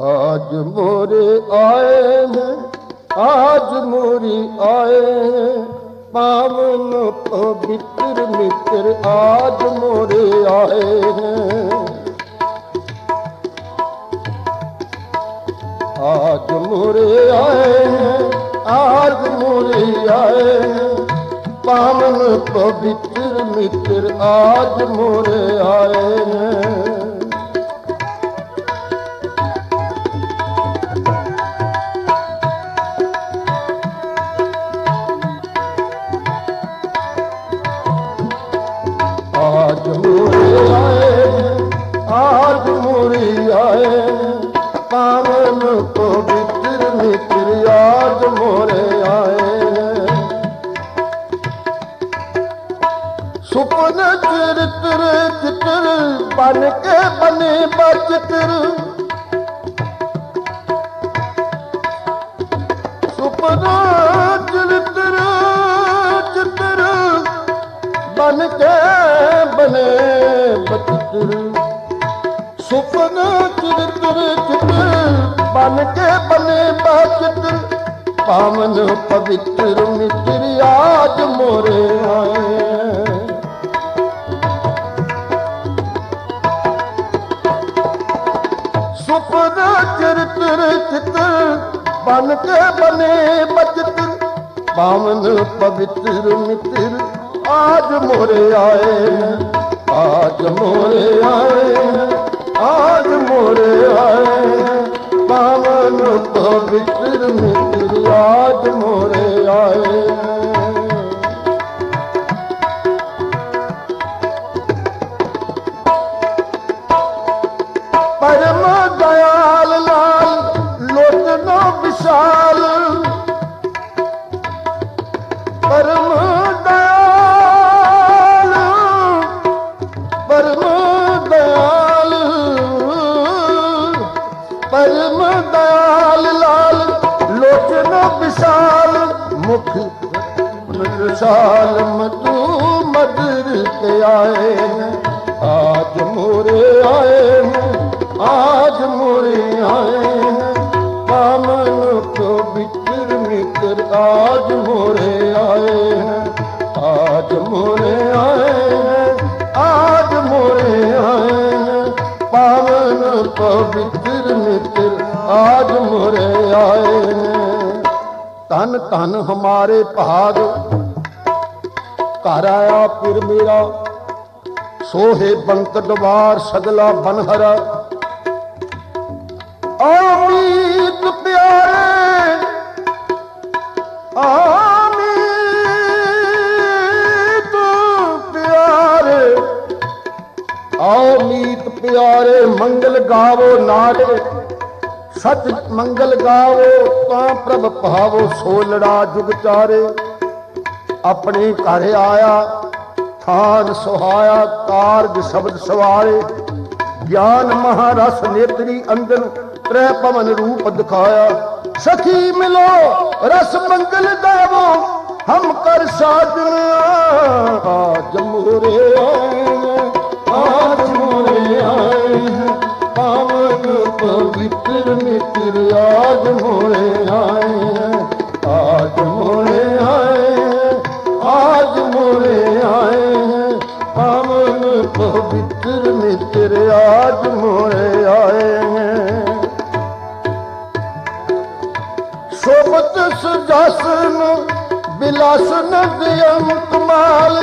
आज मोरे आए हैं आज मोरी आए हैं पावन पवित्र मित्र आज मोरे आए हैं आज मोरे आए हैं आज मोरे आए हैं पावन पवित्र मित्र आज मोरे आए हैं ਗੌਰੀ ਆਏ। ਪਾਵਨ ਪਵਿੱਤਰ ਨਿਤਰ ਆਜ ਮੋਰੇ ਆਏ। ਸੁਪਨ ਚਿਤਰ ਚਿਤਰ ਬਨ ਕੇ ਬਨੇ ਬਚਤਰ। ਸੁਪਨਾ ਚਿਤਰ ਚਿਤਰ ਬਣ ਕੇ ਬਨੇ ਬਚਤਰ। ਸੁਪਨਾ ਚਰਿਤਰ ਚਿੱਤਰ ਬਨ ਕੇ ਬਨੇ ਬਚਿੱਤਰ ਪਾਵਨ ਪਵਿੱਤਰ ਮਿੱਤਰ ਆਜ ਮੋਰੇ ਆਏ। ਸੁਪਨਾ ਚਰਿਤਰ ਚਿੱਤਰ ਬਨ ਕੇ ਬਨੇ ਬਚਿੱਤਰ ਪਾਵਨ ਪਵਿੱਤਰ ਮਿੱਤਰ ਆਜ ਮੋਰੇ ਆਏ, ਆਜ ਮੋਰੇ ਵਿਸ਼ਾਲ ਮਤੂ ਮਦਰ ਤੇ ਆਏ ਆਜ ਮੋਰੇ ਆਏ ਆਜ ਮੋਰੇ ਆਏ ਨੇ। ਪਾਮਨ ਪਵਿੱਤਰ ਮਿੱਤਰ ਆਜ ਮੋਰੇ ਆਏ ਆਜ ਮੋਰੇ ਆਏ ਆਜ ਮੋਰੇ ਆਏ ਪਾਵਨ ਪਵਿੱਤਰ ਮਿੱਤਰ ਆਜ ਮੋਰੇ ਆਏ ਨੇ। ਤਨ ਤਨ ਹਮਾਰੇ ਭਾਗ ਘਰ ਆਇਆ ਫਿਰ ਮੇਰਾ। ਸੋਹੇ ਬੰਤ ਦਵਾਰ ਸਗਲਾ ਬਨਹਰਾ ਆਮੀਤ ਪਿਆਰੇ ਆਮੀਤ ਪਿਆਰੇ। ਆਮੀਤ ਪਿਆਰੇ, ਮੰਗਲ ਗਾਵੋ ਨਾਰੇ ਸਤ ਮੰਗਲ ਗਾਵੋ ਤਾਂ ਪ੍ਰਭ ਭਾਵੋ ਸੋਲੜਾ ਜੁਗ ਚਾਰੇ। ਆਪਣੇ ਘਰ ਆਇਆ, ਥਾਨ ਸੁਹਾਇਆ ਕਾਰਜ ਸ਼ਬਦ ਸਵਾਰੇ। ਗਿਆਨ ਮਹਾਰਸ ਨੇਤਰੀ ਅੰਦਰ ਤ੍ਰੈ ਪਵਨ ਰੂਪ ਦਿਖਾਇਆ। ਸਖੀ ਮਿਲੋ, ਰਸ ਮੰਗਲ ਗਾਵੋ ਹਮ ਕਰ ਸਾਜਨ ਆਜ ਆਜ ਮੋਰੇ ਆਏ ਪਾਵਨ ਪਵਿੱਤਰ ਮਿੱਤਰ ਆਜ ਮੋਰੇ ਆਜ ਮੋਰੇ ਆਏ ਨੇ, ਪਾਵਨ ਪਵਿੱਤਰ ਮਿੱਤਰ ਆਜ ਮੋਰੇ ਆਏ ਨੇ ਸੋਬਤ ਸੁਜਾਸਨ ਬਿਲਾਸਨ ਦਿਯੰ ਕਮਾਲ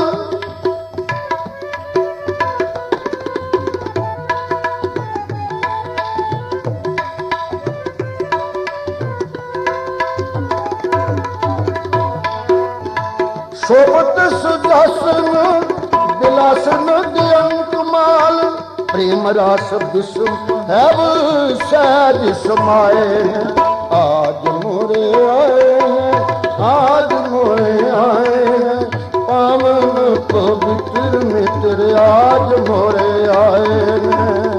ਸੋਬਤ ਸੁਜਾਸਨ ਬਿਲਾਸਨ ਦਿਯੰ ਮਾਲ ਪ੍ਰੇਮ ਰਸ ਵਿਸ਼ਵ ਹੈਵ ਸਹਿਜ ਸਮਾਏ ਆਜ ਮੋਰੇ ਆਏ ਹੈ, ਆਜ ਮੋਰੇ ਆਏ ਹੈ, ਪਾਵਨ ਪਵਿੱਤਰ ਮਿੱਤਰ ਆਜ ਮੋਰੇ ਆਏ ਨੇ।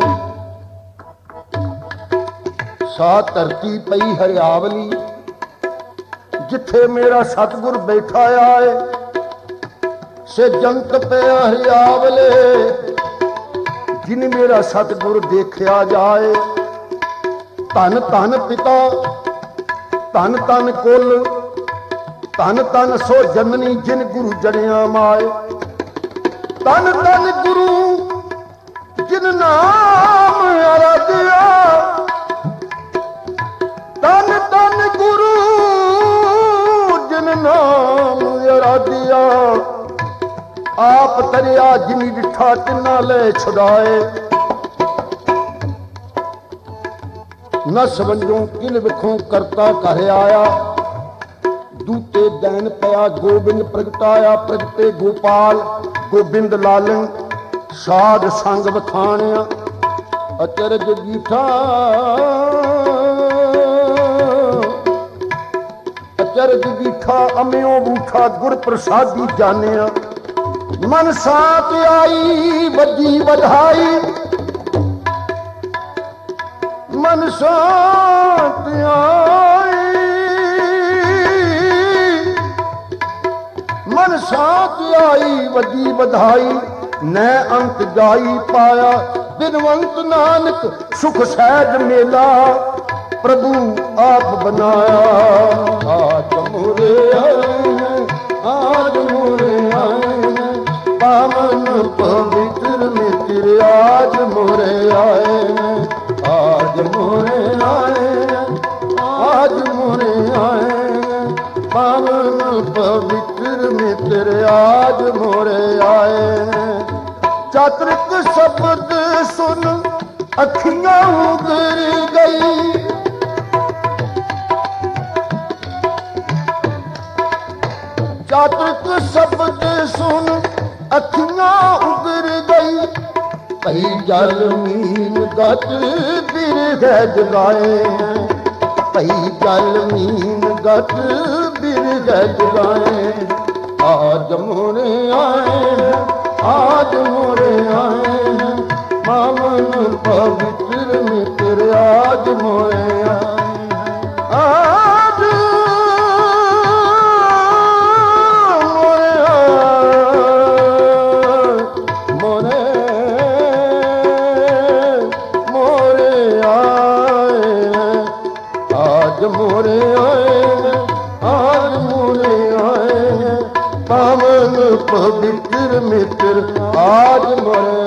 ਸਾ ਧਰਤੀ ਪਈ ਹਰਿਆਵਲੀ ਜਿੱਥੇ ਮੇਰਾ ਸਤਿਗੁਰ ਬੈਠਾ ਆਏ ਸੇ ਜੰਤ ਪਿਆ ਹਰਿਆਵਲੇ, ਜਿਨ ਮੇਰਾ ਸਤਿਗੁਰ ਦੇਖਿਆ ਜਾਏ। ਧਨ ਧਨ ਪਿਤਾ, ਧਨ ਧਨ ਕੁਲ, ਧਨ ਧਨ ਸੋ ਜਨਨੀ ਜਿਨ ਗੁਰੂ ਜੜਿਆ ਮਾਏ। ਧਨ ਧਨ ਗੁਰੂ ਜਿਨ ਨਾਮ ਅਰਾਧਿਆ ਧਨ ਆਪ ਤਰਿਆ ਜਿਨੀ ਡਿਠਾ ਤਿੰਨਾ ਲੈ ਛੁਡਾਏ। ਨਸ ਵੰਜੋਂ ਕਿਲ ਵਿਖੋਂ ਕਰਤਾ ਘਰ ਆਇਆ। ਦੂਤੇ ਦੈਨ ਪਿਆ ਗੋਬਿੰਦ ਪ੍ਰਗਟਾਇਆ ਪ੍ਰਗਟੇ ਗੋਪਾਲ, ਗੋਬਿੰਦ ਲਾਲਨ ਸਾਧ ਸੰਗ ਵਖਾਣਿਆ ਅਚਰਜ ਗੀਠਾ ਅਚਰਜ ਗੀਠਾ ਅਮਿਓ ਬੂਠਾ ਗੁਰ ਪ੍ਰਸਾਦੀ ਜਾਣਿਆ। ਮਨ ਸਾਥ ਆਈ, ਵੱਜੀ ਵਧਾਈ। ਮਨ ਸਾਥ ਆਈ। ਮਨ ਸਾਥ ਆਈ, ਵੱਜੀ ਵਧਾਈ। ਨੈ ਅੰਤ ਗਾਈ ਪਾਇਆ, ਬਿਨਵੰਤ ਨਾਨਕ ਸੁਖ ਸਹਿਜ ਮੇਲਾ। ਪ੍ਰਭੂ ਆਪ ਬਨਾਇਆ ਪਵਿੱਤਰ ਮਿੱਤਰ ਆਜ ਮੋਰੇ ਆਏ। ਹੈ। ਚਾਤਰਿਕ ਸ਼ਬਦ ਸੁਨ ਅੱਖੀਆਂ ਉਗਰ ਗਈ। ਚਾਤ੍ਰਿਕ ਸ਼ਬਦ ਸੁਨ ਅੱਖੀਆਂ ਉਗਰ ਗਈ। ਭਈ ਜਲ ਮੀਨ ਗਤ ਬਿਰਧ ਜਗਾਏ। ਭਈ ਜਲ ਮੀਨ ਗਤ ਬਿਰਧ ਜਗਾਏ ਆਜ ਮੋਰੇ ਆਏ ਆਜ ਮੋਰੇ ਆਏ ਮਾਮਨ ਪਵਿੱਤਰ ਮਿੱਤਰ ਆਜ ਮੋਰੇ ਪਵਿੱਤਰ ਮਿੱਤਰ ਆਜ ਮੋਰੇ